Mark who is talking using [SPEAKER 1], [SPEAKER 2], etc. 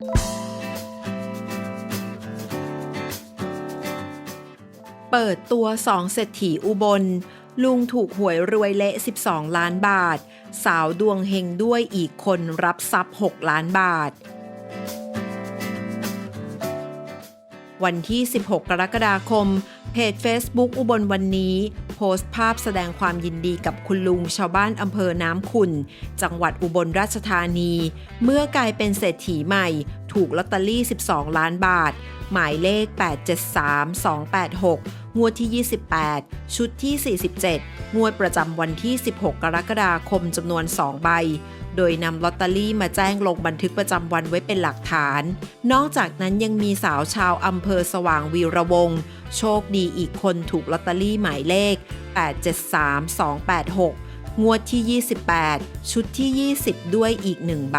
[SPEAKER 1] เปิดตัวสองเศรษฐีอุบล ลุงถูกหวยรวยเละ 12 ล้านบาท สาวดวงเฮงด้วยอีกคนรับทรัพย์ 6 ล้านบาท วันที่ 16 กรกฎาคม เพจ Facebook อุบลวันนี้ โพสต์ภาพแสดงความยินดีกับคุณลุงชาวบ้านอำเภอน้ำขุนจังหวัดอุบลราชธานี เมื่อกลายเป็นเศรษฐีใหม่ ถูกลอตเตอรี่ 12 ล้านบาท หมายเลข 873286 งวดที่ 28 ชุดที่ 47 งวดประจำวันที่ 16 กรกฎาคมจำนวน 2 ใบ โดยนำลอตเตอรี่มาแจ้งลงบันทึกประจำวันไว้เป็นหลักฐาน นอกจากนั้นยังมีสาวชาวอำเภอสว่างวีระวง โชคดีอีกคนถูกลอตเตอรี่หมายเลข 873286 งวดที่ 28 ชุดที่ 20 ด้วยอีกหนึ่งใบ